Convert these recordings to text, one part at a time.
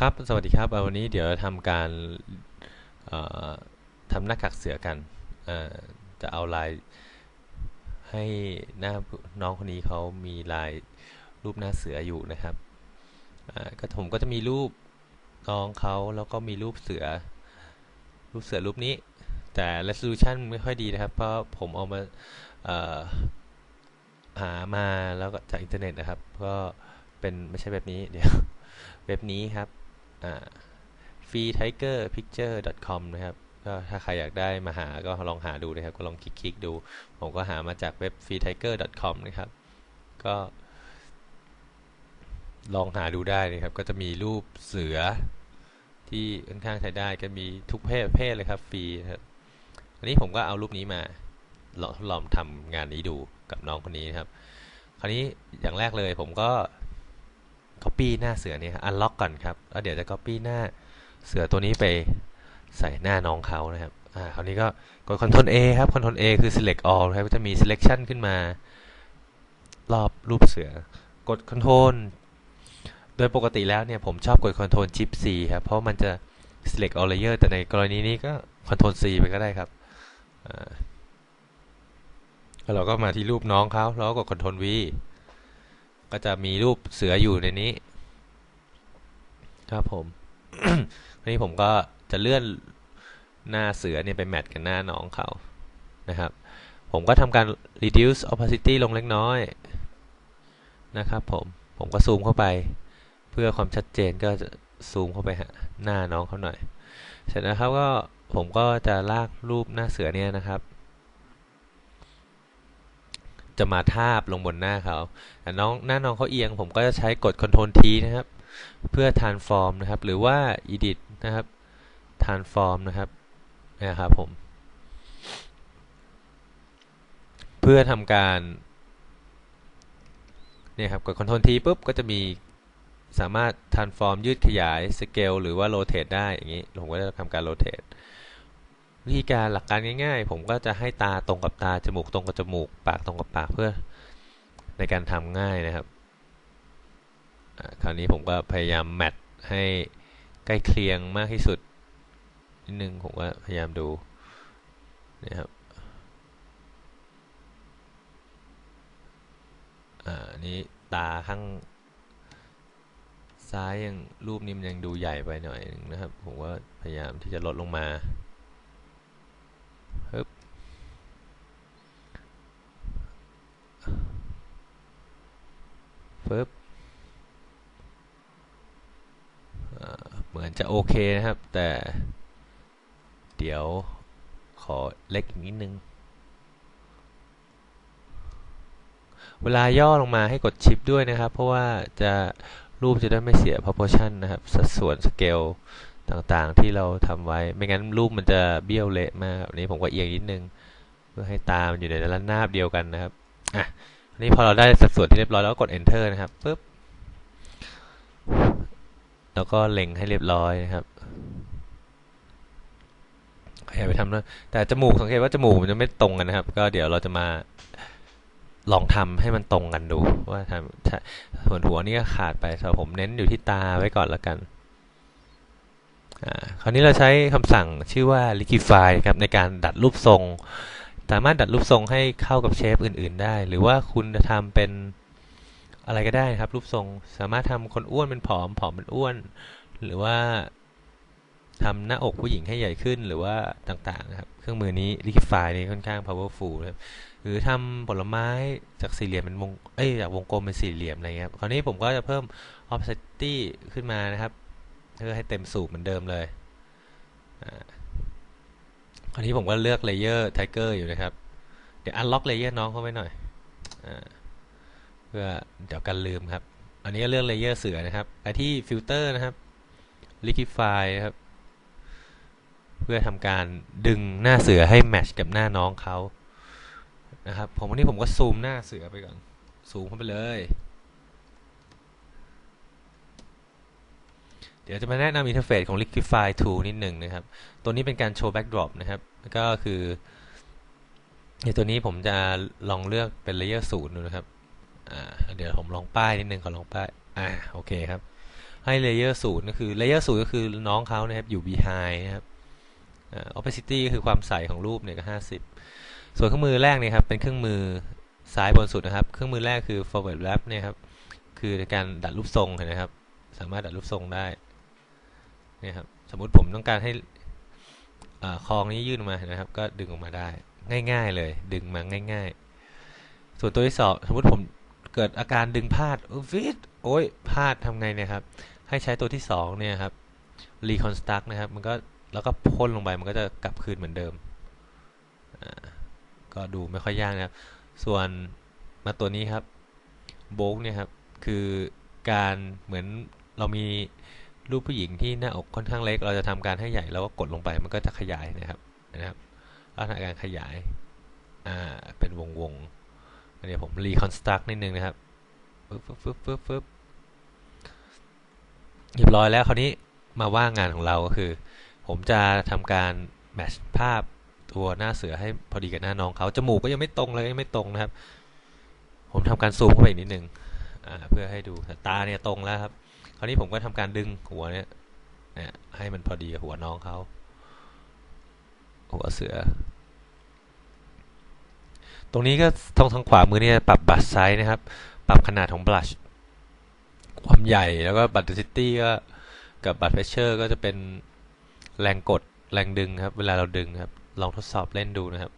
ครับ สวัสดีครับ วันนี้เดี๋ยวทำการทำหน้ากากเสือกัน จะเอาลายให้หน้าน้องคนนี้เขามีลายรูปหน้าเสืออยู่นะครับก็ผมก็จะมีรูปน้องเขาแล้วก็มีรูปเสือ รูปเสือรูปนี้ แต่ resolution ไม่ค่อยดีนะครับ เพราะผมเอามาหามาแล้วก็จากอินเทอร์เน็ตนะครับ ก็เป็นไม่ใช่แบบนี้เดี๋ยวเว็บนี้ครับ freetigerpicture.com นะครับก็ถ้าใครอยากได้มาหาก็ลองหาดูนะครับ ก็ลองคลิกๆดู ผมก็หามาจากเว็บ freetiger.com นะครับ ก็ ลองหาดูได้นะครับ ก็จะมีรูปเสือที่ค่อนข้างใช้ได้ก็มีทุกเพศเพศเลยครับฟรีครับอันนี้ผมก็เอารูปนี้มาลองลองทำงานนี้ดูกับน้องคนนี้นะครับ คราวนี้อย่างแรกเลยผมก็ copy หน้าเสือเนี่ย unlock ก่อนครับแล้วเดี๋ยวจะ copy หน้าเสือตัวนี้ไปใส่หน้าน้องเขานะครับอ่าคราวนี้ก็กด Ctrl A ครับ Ctrl A คือ select all ครับก็จะมี selection ขึ้นมารอบรูปเสือกด Ctrl โดยปกติแล้วเนี่ยผมชอบกด Ctrl Shift C ครับเพราะมันจะ select all layer แต่ในกรณีนี้ก็ Ctrl C ไปก็ได้ครับอ่าแล้วเราก็มาที่รูปน้องเขาแล้วก็กด Ctrl V ก็จะมีรูปเสืออยู่ในนี้ ครับผมทีนี้ผมก็จะเลื่อนหน้าเสือเนี่ยไปแมทกับหน้าน้องเขานะครับ ผมก็ทำการ reduce opacity ลงเล็กน้อยนะครับผมผมก็ซูมเข้าไป เพื่อความชัดเจนก็จะซูมเข้าไปหาหน้าน้องเขาหน่อย เสร็จนะครับก็ผมก็จะลากรูปหน้าเสือเนี่ยนะครับ จะมาทาบลงบนหน้าเขาน้องหน้าน้องเขาเอียง ผมก็จะใช้กด Ctrl T นะครับ เพื่อ transform นะครับ หรือว่า edit นะครับ transform นะครับนะครับผม เพื่อทำการเนี่ยครับกด Ctrl T ปุ๊บก็จะมีสามารถ transform ยืดขยาย scale หรือว่า rotate ได้อย่างนี้ ผมก็จะทำการ rotate วิธีการหลักการง่าย ๆ ผมก็จะให้ตาตรงกับตา จมูกตรงกับจมูก ปากตรงกับปากเพื่อในการทำง่ายนะครับ คราวนี้ผมก็พยายามแมทให้ใกล้เคียงมากที่สุดนิดนึงผมก็พยายามดูนี่ครับอ่านี้ตาข้างซ้ายยังรูปนี้มันยังดูใหญ่ไปหน่อยนึงนะครับ ผมก็พยายามที่จะลดลงมาฮึบ ฟึบเหมือนจะโอเคนะครับ แต่เดี๋ยวขอเล็กอีกนิดนึง เวลาย่อลงมาให้กดชิปด้วยนะครับ เพราะว่าจะรูปจะได้ไม่เสีย proportion นะครับ สัดส่วนสเกลต่างๆที่เราทำไว้ ไม่งั้นรูปมันจะเบี้ยวเละมากอันนี้ผมก็เอียงนิดนึง เพื่อให้ตามอยู่ในระนาบเดียวกันนะครับ อะ อันนี้พอเราได้สัดส่วนที่เรียบร้อยแล้วก็กด enter นะครับปึ๊บแล้วก็เล็งให้เรียบร้อยนะครับอย่าไปทำนะแต่จมูกสังเกตว่าจมูกมันจะไม่ตรงกันนะครับ ก็เดี๋ยวเราจะมาลองทำให้มันตรงกันดู ว่าทำส่วนหัวนี่ก็ขาดไปแต่ผมเน้นอยู่ที่ตาไว้ก่อนละกันคราวนี้เราใช้คำสั่งชื่อว่า liquify ครับในการดัดรูปทรง สามารถดัดรูปทรงให้เข้ากับเชฟอื่น ๆ ได้ หรือว่าคุณจะทำเป็นอะไรก็ได้ครับ รูปทรงสามารถทำคนอ้วนเป็นผอม ผอมเป็นอ้วน หรือว่าทำหน้าอกผู้หญิงให้ใหญ่ขึ้นหรือว่าต่างๆนะครับ เครื่องมือนี้ liquify นี่ค่อนข้าง powerful นะครับหรือทำผลไม้จากสี่เหลี่ยมเป็นวงเอ้ยจากวงกลมเป็นสี่เหลี่ยมอะไรเงี้ยคราวนี้ผมก็จะเพิ่ม opacity ขึ้นมานะครับเพื่อให้เต็มสูบเหมือนเดิมเลยครา วนี้ผมก็เลือก layer tiger อร์อยู่นะครับ เดี๋ยว unlock layer น้องเข้าไว้หน่อยเพื่อเดี๋ยวกันลืมครับ อันนี้ก็เลือก layer เสือนะครับไปที่ filter นะครับ liquify นะครับ เพื่อทำการดึงหน้าเสือให้แมทช์กับหน้าน้องเขานะครับผมวันนี้ผมก็ซูมหน้าเสือไปก่อน ซูมเข้าไปเลย เดี๋ยวจะมาแนะนำอินเทอร์เฟซของ Liquify Tool นิดหนึ่งนะครับ ตัวนี้เป็นการโชว์ backdrop นะครับ ก็คือในตัวนี้ผมจะลองเลือกเป็น layer ศูนย์ดูนะครับเดี๋ยวผมลองป้ายนิดนึงก่อนลองป้าย อ่า โอเคครับ ให้เลเยอร์ศูนย์ก็คือเลเยอร์ศูนย์ก็คือน้องเขานะครับ อยู่ behind นะครับอ opacity ก็คือความใสของรูปเนี่ยก็ห้าสิบส่วนเครื่องมือแรกเนี่ยครับเป็นเครื่องมือซ้ายบนสุดนะครับ เครื่องมือแรกคือ forward wrap เนี่ยครับ คือการดัดรูปทรงเห็นไหมครับ สามารถดัดรูปทรงได้ เนี่ยครับสมมุติผมต้องการให้อ่าคองนี้ยื่นมานะครับ ก็ดึงออกมาได้ ง่าย ๆ เลย ดึงมาง่าย ๆ ส่วนตัวที่สองสมมติผมเกิดอาการดึงพลาดฟิตโอ้ยพลาดทำไงเนี่ยครับ ให้ใช้ตัวที่สองเนี่ยครับ reconstruct นะครับ มันก็แล้วก็พ่นลงไปมันก็จะกลับคืนเหมือนเดิม ก็ดูไม่ค่อยยากนะครับ ส่วนมาตัวนี้ครับโบกเนี่ยครับ คือการเหมือนเรามี รูปผู้หญิงที่หน้าอกค่อนข้างเล็ก เราจะทำการให้ใหญ่แล้วก็กดลงไปมันก็จะขยายนะครับนะครับลักษณะการขยายอ่าเป็นวงวงๆอันนี้ผม reconstruct นิดนึงนะครับฟึบฟึบฟึบฟึบฟึบเรียบร้อยแล้วคราวนี้มาว่างงานของเราก็คือ ผมจะทำการแมชภาพตัวหน้าเสือให้พอดีกับหน้าน้องเขาจมูกก็ยังไม่ตรงเลยยังไม่ตรงนะครับ ผมทำการซูมเข้าไปนิดนึงอ่าเพื่อให้ดูแต่ตาเนี่ยตรงแล้วครับาวนี้ผมก็ทำการดึงหัวเนี่ยเนี่ยให้มันพอดีกับหัวน้องเขาหัวเสือ ตรงนี้ก็ทางทางขวามือเนี่ยปรับบัตไซส์นะครับ ปรับขนาดของบลัชความใหญ่แล้วก็บัตซิตี้ก็กับบัตเพชเชอร์ก็จะเป็นแรงกดแรงดึงครับ เวลาเราดึงครับ ลองทดสอบเล่นดูนะครับ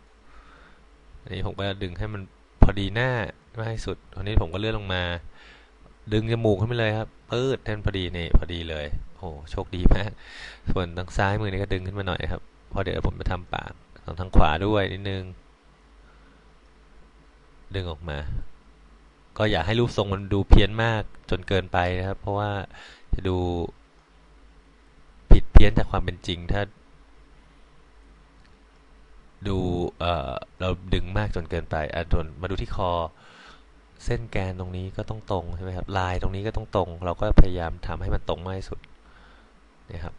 อันนี้ผมก็ดึงให้มันพอดีหน้ามากที่สุดตอนนี้ผมก็เลื่อนลงมา ดึงจมูกขึ้นไปเลยครับปืดแทนพอดีนี่พอดีเลย โอ้โชคดีมากส่วนทางซ้ายมือนี่ก็ดึงขึ้นมาหน่อยครับเพราะเดี๋ยวผมจะทำปากทางทางขวาด้วยนิดนึง ดึงออกมา ก็อย่าให้รูปทรงมันดูเพี้ยนมากจนเกินไปนะครับ เพราะว่าจะดูผิดเพี้ยนจากความเป็นจริงถ้าดู เอ่อ เราดึงมากจนเกินไปอะส่วนมาดูที่คอ เส้นแกนตรงนี้ก็ต้องตรงใช่ไหมครับลายตรงนี้ก็ต้องตรง เราก็พยายามทำให้มันตรงมากที่สุดนี่ยครับ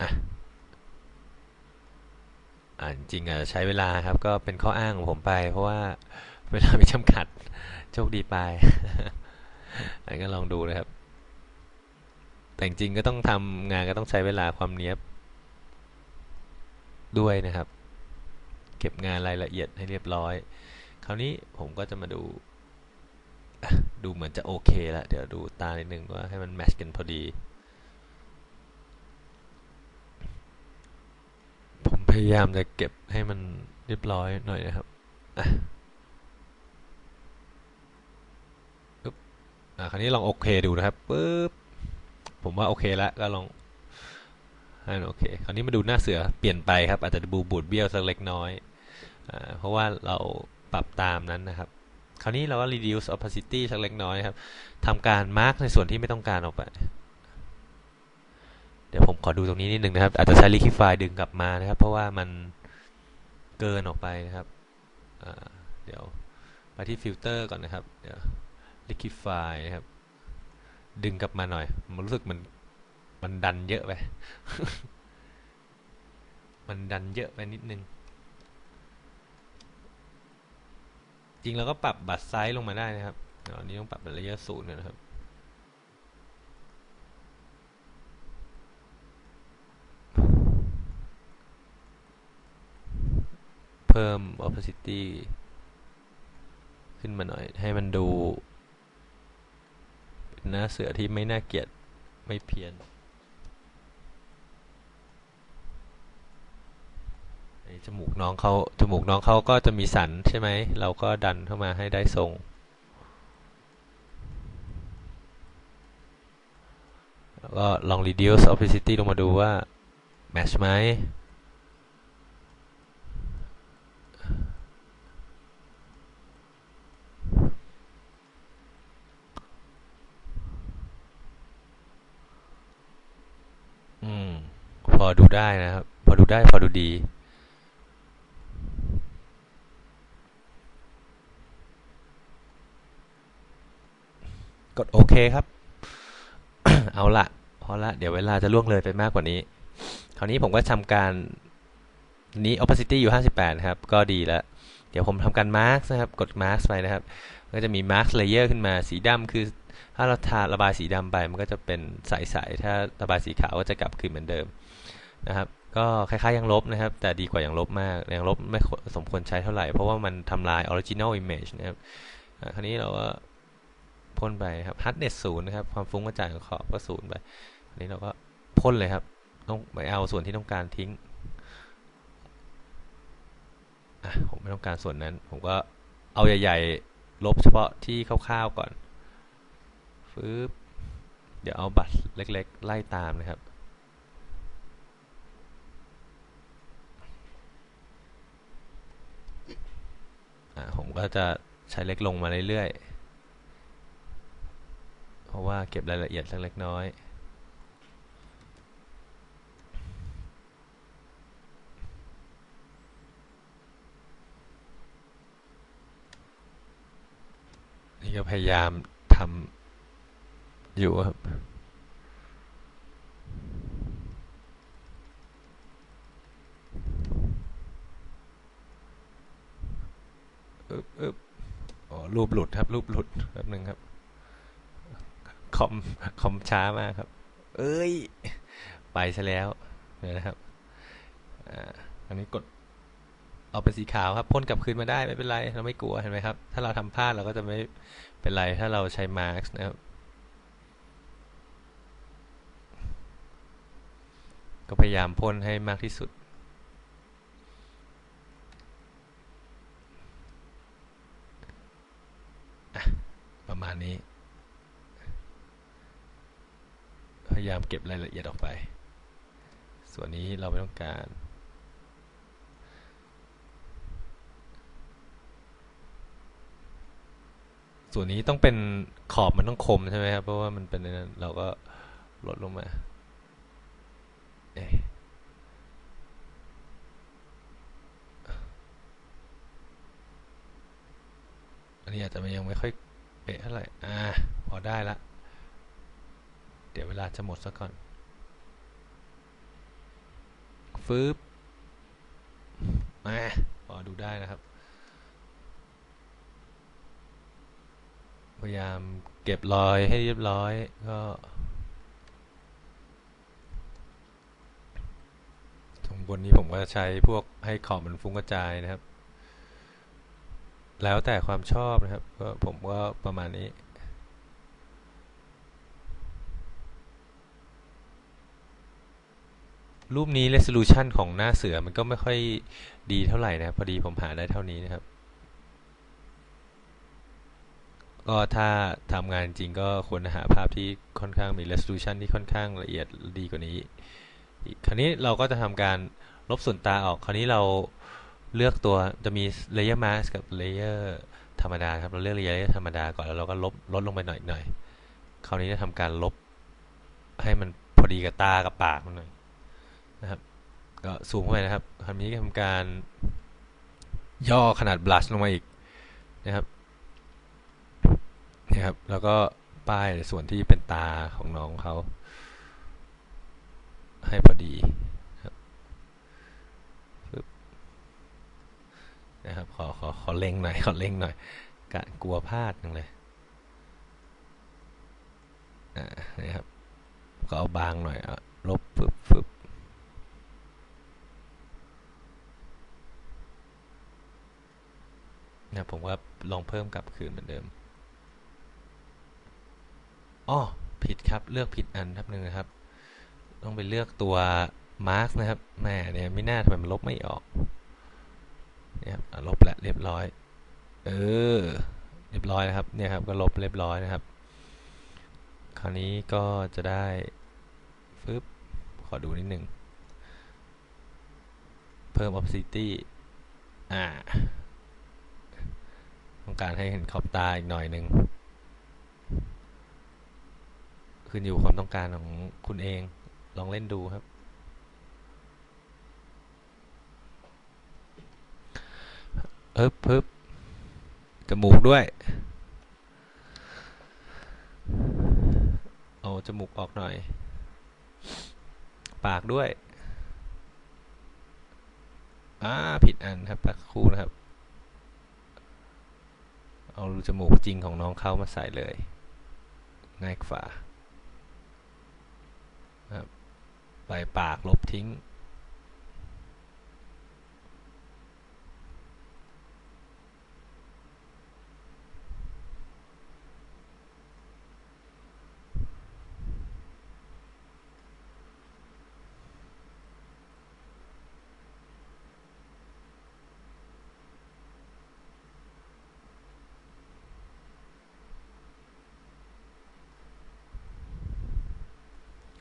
อะอ่าจริงอะใช้เวลาครับ ก็เป็นข้ออ้างของผมไป เพราะว่าเวลามีจำกัดโชคดีไปอันก็ลองดูนะครับ แต่จริงก็ต้องทำงานก็ต้องใช้เวลาความเนี้ยบด้วยนะครับ เก็บงานรายละเอียดให้เรียบร้อย คราวนี้ผมก็จะมาดู ดูเหมือนจะโอเคแล้วเดี๋ยวดูตานิดนึงว่าให้มันแมชกันพอดี ผมพยายามจะเก็บให้มันเรียบร้อยหน่อยนะครับอะปึ๊บอะคราวนี้ลองโอเคดูนะครับปึ๊บผมว่าโอเคแล้วก็ลองให้มันโอเค คราวนี้มาดูหน้าเสือเปลี่ยนไปครับ อาจจะดูบูดเบี้ยวสักเล็กน้อยอ่าเพราะว่าเราปรับตามนั้นนะครับ คราวนี้เราก็ reduce opacity สักเล็กน้อยครับทำการ mark ในส่วนที่ไม่ต้องการออกไป เดี๋ยวผมขอดูตรงนี้นิดนึงนะครับ อาจจะใช้ liquify ดึงกลับมานะครับ เพราะว่ามันเกินออกไปนะครับ เดี๋ยวไปที่ฟิลเตอร์ก่อนนะครับเดี๋ยว liquify นะครับ ดึงกลับมาหน่อย มันรู้สึกมันมันดันเยอะไป มันดันเยอะไปนิดนึง จริงเราก็ปรับบัตรไซส์ลงมาได้นะครับอ๋อันนี้ต้องปรับเป็นระยะศูนย์นะครับเพิ่ม opacity ขึ้นมาหน่อยให้มันดู เป็นหน้าเสือที่ไม่น่าเกลียดไม่เพี้ยนไอ้ จมูกน้องเขาจมูกน้องเขาก็จะมีสันใช่ไหม เราก็ดันเข้ามาให้ได้ทรง แล้วก็ลอง reduce opacity ลงมาดูว่า match ไหม อืม พอดูได้นะครับ พอดูได้พอดูดี กดโอเคครับ เอาละพอละ เดี๋ยวเวลาจะล่วงเลยไปมากกว่านี้ คราวนี้ผมก็ทำการนี้ opacity อยู่ 58 ครับ ก็ดีแล้ว เดี๋ยวผมทำการ mark นะครับ กด mark ไปนะครับ ก็จะมี mask layer ขึ้นมา สีดำคือ ถ้าเราทาระบายสีดำไป มันก็จะเป็นใสๆ ถ้าระบายสีขาวก็จะกลับคืนเหมือนเดิมนะครับ ก็คล้ายๆยังลบนะครับ แต่ดีกว่ายังลบมาก ยังลบไม่สมควรใช้เท่าไหร่ เพราะว่ามันทำลาย original image นะครับ คราวนี้เราก็ พ่นไปครับ hardness ศูนย์นะครับความฟุ้งกระจายของขอบก็ศูนย์ไปอันนี้เราก็พ่นเลยครับ ต้องไปเอาส่วนที่ต้องการทิ้งอะผมไม่ต้องการส่วนนั้น ผมก็เอาใหญ่ๆลบเฉพาะที่คร่าวๆก่อนฟืบเดี๋ยวเอาบัตรเล็กๆ ไล่ตามนะครับผมก็จะใช้เล็กลงมาเรื่อยๆ ราะว่าเก็บรายละเอียดสักเล็กน้อยนี่ก็พยายามทำอยู่ครับอึบอึบอ๋อรูปหลุดครับรูปหลุดแป๊บหนึ่งครับ คอมคอมช้ามากครับ เอ้ย ไปซะแล้วเดี๋ยวนะครับอ่าอันนี้กดเอาเป็นสีขาวครับพ่นกลับคืนมาได้ไม่เป็นไร เราไม่กลัวเห็นไหมครับ ถ้าเราทำพลาดเราก็จะไม่เป็นไร ถ้าเราใช้มาร์กนะครับก็พยายามพ่นให้มากที่สุด ประมาณนี้ พยายามเก็บรายละเอียดออกไป ส่วนนี้เราไม่ต้องการ ส่วนนี้ต้องเป็นขอบมันต้องคมใช่ไหมครับ เพราะว่ามันเป็นนั้นเราก็ลดลงมาเอ๊ะอันนี้อาจจะยังไม่ค่อยเป๊ะเท่าไหร่ อ่า พอได้ละ เดี๋ยวเวลาจะหมดซะก่อนฟืบมาพอดูได้นะครับ พยายามเก็บรอยให้เรียบร้อยก็ตรงบนนี้ผมก็ใช้พวกให้ขอบมันฟุ้งกระจายนะครับ แล้วแต่ความชอบนะครับ ก็ผมก็ประมาณนี้ รูปนี้ resolution ของหน้าเสือมันก็ไม่ค่อยดีเท่าไหร่นะพอดีผมหาได้เท่านี้นะครับ ก็ถ้าทำงานจริงก็ควรหาภาพที่ค่อนข้างมี resolution ที่ค่อนข้างละเอียดดีกว่านี้คราวนี้เราก็จะทำการลบส่วนตาออก คราวนี้เราเลือกตัวจะมี layer mask กับ layer ธรรมดาครับ เราเลือก layer ธรรมดาก่อนแล้วเราก็ลบลดลงไปหน่อยหน่อยคราวนี้จะทำการลบให้มันพอดีกับตากับปากมันหน่อย นะครับ ก็ซูมเข้าไปนะครับคราวนี้ทำการย่อขนาด blush ลงมาอีกนะครับนี่ครับ แล้วก็ป้ายส่วนที่เป็นตาของน้องเขาให้พอดีนะครับ ขอขอขอเล็งหน่อยขอเล็งหน่อยกะกลัวพลาดจังเลยอ่านี่ครับ ก็เอาบางหน่อยอลบฟึบฟึบนะ ผมว่าลองเพิ่มกลับคืนเหมือนเดิมอ๋อผิดครับเลือกผิดอันครับหนึ่งนะครับ ต้องไปเลือกตัวมาร์กนะครับแม่เนี่ยไม่น่าทำไมมันลบไม่ออกเนี่ยครับลบแล้วเรียบร้อย เออ เรียบร้อยนะครับ เนี่ยครับ ก็ลบเรียบร้อยนะครับ คราวนี้ก็จะได้ฟึบขอดูนิดหนึ่ง เพิ่ม opacity อ่า ต้องการให้เห็นขอบตาอีกหน่อยหนึ่งขึ้นอยู่ความต้องการของคุณเอง ลองเล่นดูครับ เอิบเพิบจมูกด้วย เอาจมูกออกหน่อย ปากด้วย อ่า ผิดอันครับปักคู่นะครับ เอารูจมูกจริงของน้องเข้ามาใส่เลย ง่ายกว่าครับใบปากลบทิ้ง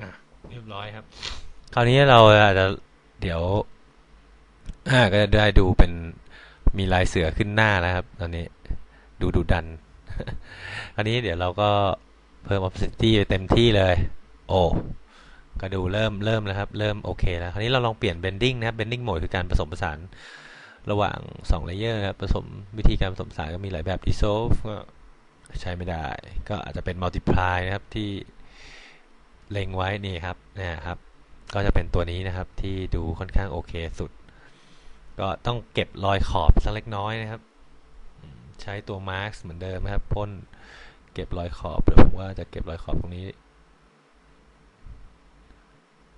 อะเรี ยบร้อยครับ คราวนี้เราอาจจะเดี๋ยวก็จะได้ดูเป็นมีลายเสือขึ้นหน้าแล้วครับ ตอนนี้ดูดูดันคราวนี้เดี๋ยวเราก็เพิ่ม opacity ไปเต็มที่เลย โอ้ก็ดูเริ่มเริ่มแล้วครับ เริ่มโอเคแล้ว คราวนี้เราลองเปลี่ยน bending นะครับ bending mode คือการผสมผสานระหว่าง2 layer ครับผสมวิธีการผสมผสานก็มีหลายแบบ dissolve ก็ใช้ไม่ได้ ก็อาจจะเป็น multiply นะครับที่ เล็งไว้นี่ครับนะครับ ก็จะเป็นตัวนี้นะครับที่ดูค่อนข้างโอเคสุด ก็ต้องเก็บรอยขอบสักเล็กน้อยนะครับ ใช้ตัวมาร์กเหมือนเดิมนะครับพ่นเก็บรอยขอบเดี๋ยวผมว่าจะเก็บรอยขอบตรงนี้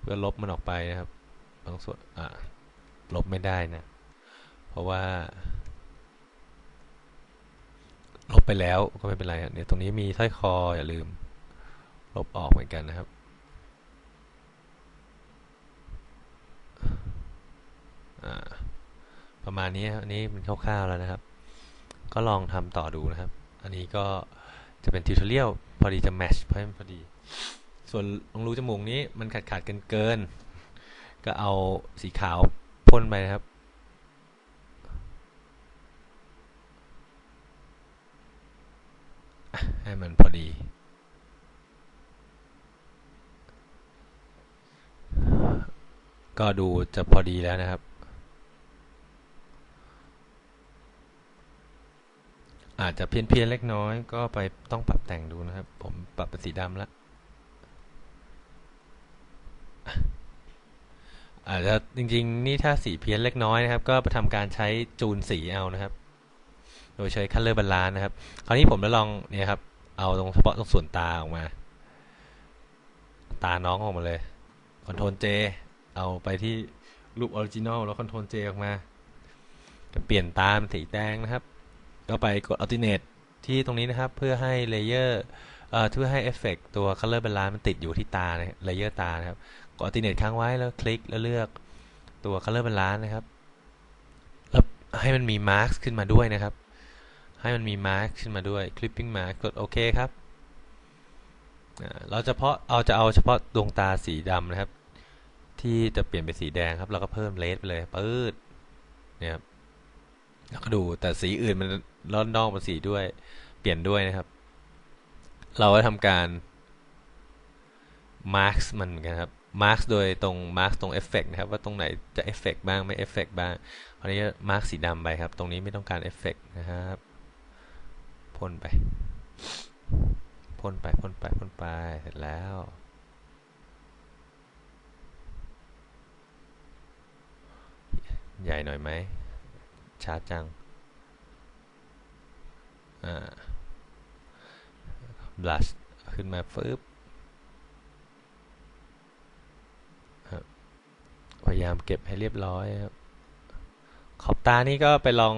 เพื่อลบมันออกไปนะครับ บางส่วนอ่าลบไม่ได้นะ เพราะว่า ลบไปแล้วก็ไม่เป็นไรเนี่ยตรงนี้มีสร้อยคออย่าลืม ลบออกเหมือนกันนะครับ อ่า ประมาณนี้อันนี้มันคร่าวๆแล้วนะครับ ก็ลองทำต่อดูนะครับ อันนี้ก็จะเป็นทิวทอเรียลพอดีจะแมชเพราะมันพอดี ส่วนตรงรูจมูกนี้มันขาดขาดกันเกิน ก็เอาสีขาวพ่นไปนะครับให้มันพอดี ก็ดูจะพอดีแล้วนะครับ อาจจะเพี้ยนเพียนเล็กน้อย ก็ไปต้องปรับแต่งดูนะครับ ผมปรับเป็นสีดำแล้วอาจจะจริงๆ นี่ถ้าสีเพี้ยนเล็กน้อยนะครับ ก็ไปทำการใช้จูนสีเอานะครับ โดยใช้ color balance นนะครับ คราวนี้ผมจะลองเนี่ยครับ เอาตรงเฉพาะตรงส่วนตาออกมา ตาน้องออกมาเลยคอนโทรล J เอาไปที่รูปออริจินอลแล้วคอนโทรล J ออกมาเปลี่ยนตาเป็นสีแดงนะครับ ก็ไปกด alternate ที่ตรงนี้นะครับ เพื่อให้เลเยอร์เอ่อเพื่อให้เอฟเฟกตัว color balance มันติดอยู่ที่ตานะเลเยอร์ตานะครับกด alternate ค้างไว้แล้วคลิกแล้วเลือกตัว color balance นะครับแล้วให้มันมี mark ขึ้นมาด้วยนะครับ ให้มันมี mark ขึ้นมาด้วย clipping mark กดโอเคครับอ่าเราเพาะเอาจะเอาเฉพาะดวงตาสีดำนะครับ ที่จะเปลี่ยนเป็นสีแดงครับ เราก็เพิ่มเลสไปเลยปื๊ดเนี่ยครับ แล้วก็ดูแต่สีอื่นมันลอนนอกมันสีด้วย เปลี่ยนด้วยนะครับ เราก็ทำการ mark มันเหมือนกันครับ mark โดยตรง mark ตรงเอฟเฟกนะครับ ว่าตรงไหนจะเอฟเฟกบ้างไม่เอฟเฟกบ้างคราวนี้ mark สีดำไปครับ ตรงนี้ไม่ต้องการเอฟเฟกนะครับพ่นไปพ่นไปพ่นไปพ่นไปเสร็จแล้วใหญ่หน่อยไหม ช้าจัง อ่า blush ขึ้นมาฟึบครับพยายามเก็บให้เรียบร้อยครับ ขอบตานี่ก็ไปลอง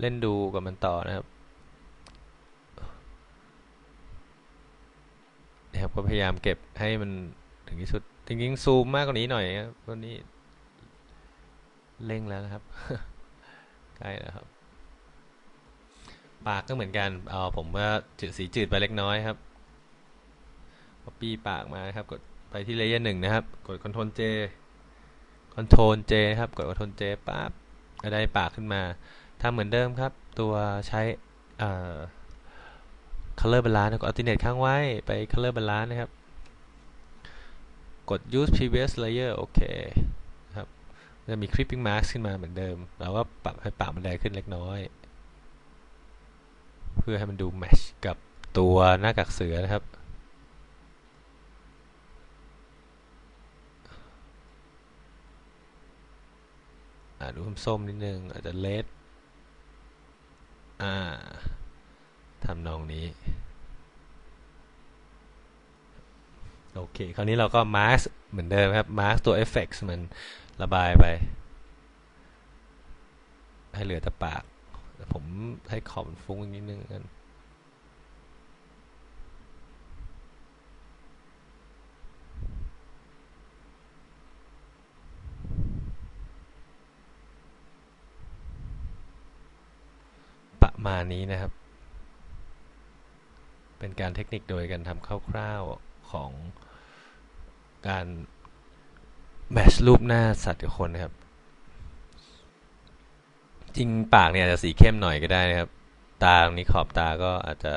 เล่นดูกับมันต่อนะครับนะครับก็พยายามเก็บให้มันถึงที่สุด จริงๆซูมมากกว่านี้หน่อยครับวันนี้เร่งแล้วนะครับ ใกล้แล้วครับ ปากก็เหมือนกันเอาผมว่าจืดสีจืดไปเล็กน้อยครับ copy ปากมาครับ กดไปที่เลเยอร์หนึ่งนะครับ กด Ctrl J Ctrl J ครับ กด Ctrl J ปั๊บก็ได้ปากขึ้นมาทำเหมือนเดิมครับ ตัวใช้เอ่อ color balance กด alternate ค้างไว้ไป color balance นะครับ กด use previous layer โอเค จะมี creeping mask ขึ้นมาเหมือนเดิม เราก็ปรับให้ปากมันแดงขึ้นเล็กน้อย เพื่อให้มันดูแมชกับตัวหน้ากากเสือนะครับ ดูส้มๆนิดนึง อาจจะเลดอ่าทำนองนี้ โอเค คราวนี้เราก็มาร์กเหมือนเดิมครับ มาร์กตัว Effects มัน ระบายไป ให้เหลือแต่ปาก ผมให้ขอบฟุ้งนิดนึงกันประมาณนี้นะครับ เป็นการเทคนิคโดยการทำคร่าวๆของการ แมชรูปหน้าสัตว์กับคนนะครับ จริงปากเนี่ยอาจจะสีเข้มหน่อยก็ได้นะครับ ตาตรงนี้ขอบตาก็อาจจะ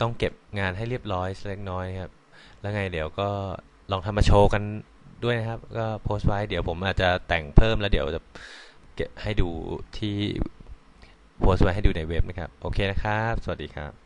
ต้องเก็บงานให้เรียบร้อยเล็กน้อยนะครับ แล้วไงเดี๋ยวก็ลองทำมาโชว์กันด้วยนะครับ ก็โพสต์ไว้เดี๋ยวผมอาจจะแต่งเพิ่มแล้วเดี๋ยวจะเก็บให้ดูที่โพสต์ไว้ให้ดูในเว็บนะครับ โอเคนะครับ สวัสดีครับ